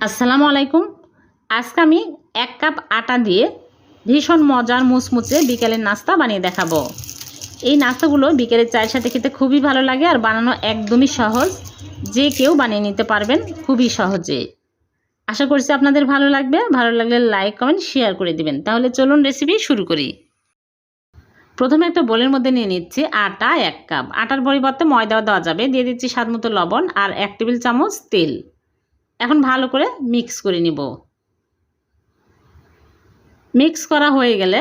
আসসালামু আলাইকুম। আজকে আমি এক কাপ আটা দিয়ে ভীষণ মজার মুচমুচে বিকেলের নাস্তা বানিয়ে দেখাবো। এই নাস্তাগুলো বিকেলের চায়ের সাথে খেতে খুবই ভালো লাগে আর বানানো একদমই সহজ। যে কেউ বানিয়ে নিতে পারবেন খুবই সহজে। আশা করছি আপনাদের ভালো লাগবে। ভালো লাগলে লাইক, কমেন্ট, শেয়ার করে দিবেন। তাহলে চলুন রেসিপি শুরু করি। প্রথমে একটা বোলের মধ্যে নিয়ে নিচ্ছি আটা এক কাপ। আটার পরিবর্তে ময়দাও দেওয়া যাবে। দিয়ে দিচ্ছি স্বাদ মতো লবণ আর এক টেবিল চামচ তেল। এখন ভালো করে মিক্স করে নিব। মিক্স করা হয়ে গেলে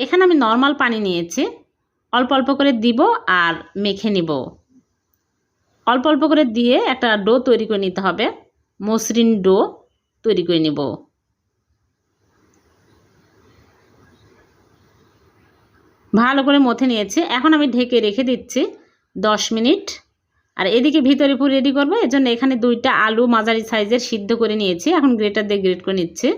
এখানে আমি নর্মাল পানি নিয়েছি। অল্প অল্প করে দিব আর মেখে নিব। অল্প অল্প করে দিয়ে একটা ডো তৈরি করে নিতে হবে। মসৃণ ডো তৈরি করে নিব। ভালো করে মথে নিয়েছি। এখন আমি ঢেকে রেখে দিচ্ছি দশ মিনিট। আর এদিকে ভিতরে পুরো রেডি করব, এর জন্য এখানে দুইটা আলু মাঝারি সাইজের সিদ্ধ করে নিয়েছি। এখন গ্রেটার দিয়ে গ্রেট করে নিচ্ছি।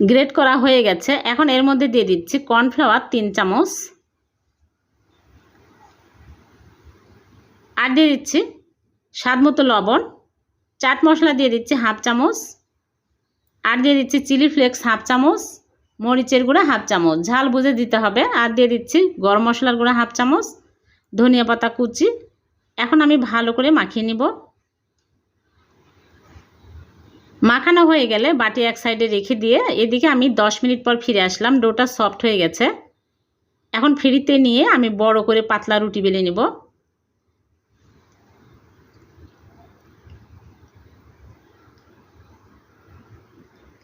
গ্রেট করা হয়ে গেছে। এখন এর মধ্যে দিয়ে দিচ্ছি কর্নফ্লাওয়ার তিন চামচ। আর দিয়ে দিচ্ছি স্বাদ মতো লবণ। চাট মশলা দিয়ে দিচ্ছি হাফ চামচ। আর দিয়ে দিচ্ছি চিলি ফ্লেক্স হাফ চামচ। মরিচের গুঁড়া হাফ চামচ। ঝাল বুঝে দিতে হবে। আর দিয়ে দিচ্ছি গরম মশলার গুঁড়া হাফ চামচ, ধনিয়া পাতা কুচি। এখন আমি ভালো করে মাখিয়ে নিব। মাখানো হয়ে গেলে বাটি এক সাইডে রেখে দিয়ে এদিকে আমি দশ মিনিট পর ফিরে আসলাম। ডোটা সফট হয়ে গেছে। এখন ফ্রিতে নিয়ে আমি বড় করে পাতলা রুটি বেলে নিব।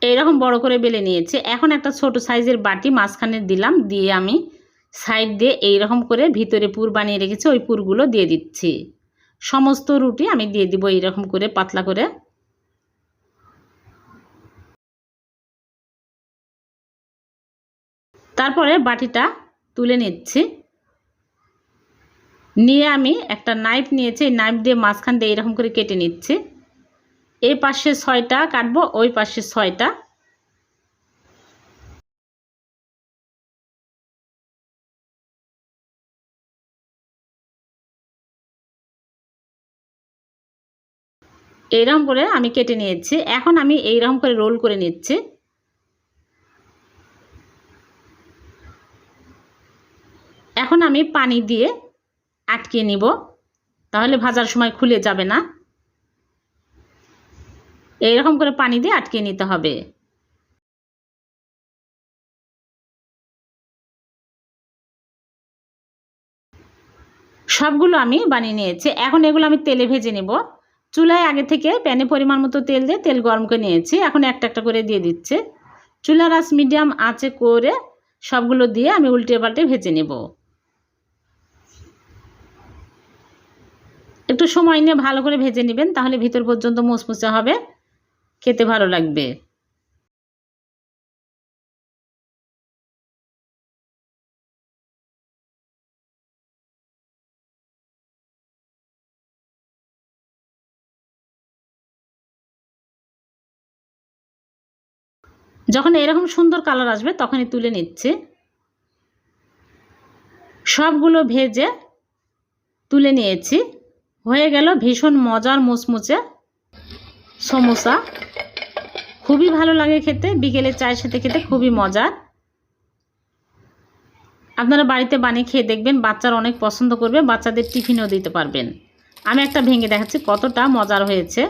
এইরকম বড় করে বেলে নিয়েছি। এখন একটা ছোট সাইজের বাটি মাঝখানে দিলাম, দিয়ে আমি সাইড দিয়ে এইরকম করে ভিতরে পুর বানিয়ে রেখেছি, ওই পুরগুলো দিয়ে দিচ্ছি। সমস্ত রুটি আমি দিয়ে দিব এইরকম করে পাতলা করে। তারপরে বাটিটা তুলে নিচ্ছি। নিয়ে আমি একটা নাইফ নিয়েছি নাইফ দিয়ে মাঝখান দিয়ে এরকম করে কেটে নিচ্ছি। এই পাশে ছয়টা কাটবো, ওই পাশে ছয়টা। এইরকম করে আমি কেটে নিয়েছি। এখন আমি এইরকম করে রোল করে নিচ্ছি। এখন আমি পানি দিয়ে আটকে নিব। তাহলে ভাজার সময় খুলে যাবে না। এইরকম করে পানি দিয়ে আটকে নিতে হবে। সবগুলো আমি বানিয়ে নিয়েছি। এখন এগুলো আমি তেলে ভেজে নেব। চুলায় আগে থেকে প্যানে পরিমাণ মতো তেল দিয়ে তেল গরম করে নিয়েছি। এখন একটা একটা করে দিয়ে দিচ্ছে। চুলার আঁচ মিডিয়াম আঁচে করে সবগুলো দিয়ে আমি উল্টে পাল্টে ভেজে নেব। একটু সময় নিয়ে ভালো করে ভেজে নেবেন, তাহলে ভিতর পর্যন্ত মুচমুচে হবে। খেতে ভালো লাগবে। যখন এরকম সুন্দর কালার আসবে, তখনই তুলে নিচ্ছে। সবগুলো ভেজে তুলে নিয়েছি। হয়ে গেল ভীষণ মজার মুচমুচে সমোসা। খুবই ভালো লাগে খেতে। বিকেলে চায়ের সাথে খেতে খুবই মজার। আপনারা বাড়িতে বানিয়ে খেয়ে দেখবেন, বাচ্চারা অনেক পছন্দ করবে, বাচ্চাদের টিফিনও দিতে পারবেন। আমি একটা ভেঙে দেখাচ্ছি, কতটা মজার হয়েছে।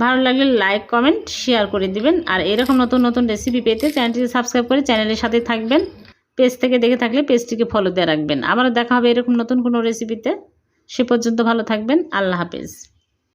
ভালো লাগলে লাইক, কমেন্ট, শেয়ার করে দিবেন। আর এরকম নতুন নতুন রেসিপি পেতে চ্যানেলটিকে সাবস্ক্রাইব করে চ্যানেলের সাথে থাকবেন। পেজ থেকে দেখে থাকলে পেজটিকে ফলো দিয়ে রাখবেন। আবার দেখা হবে এরকম নতুন কোনো রেসিপিতে। সে পর্যন্ত ভালো থাকবেন। আল্লাহ হাফেজ।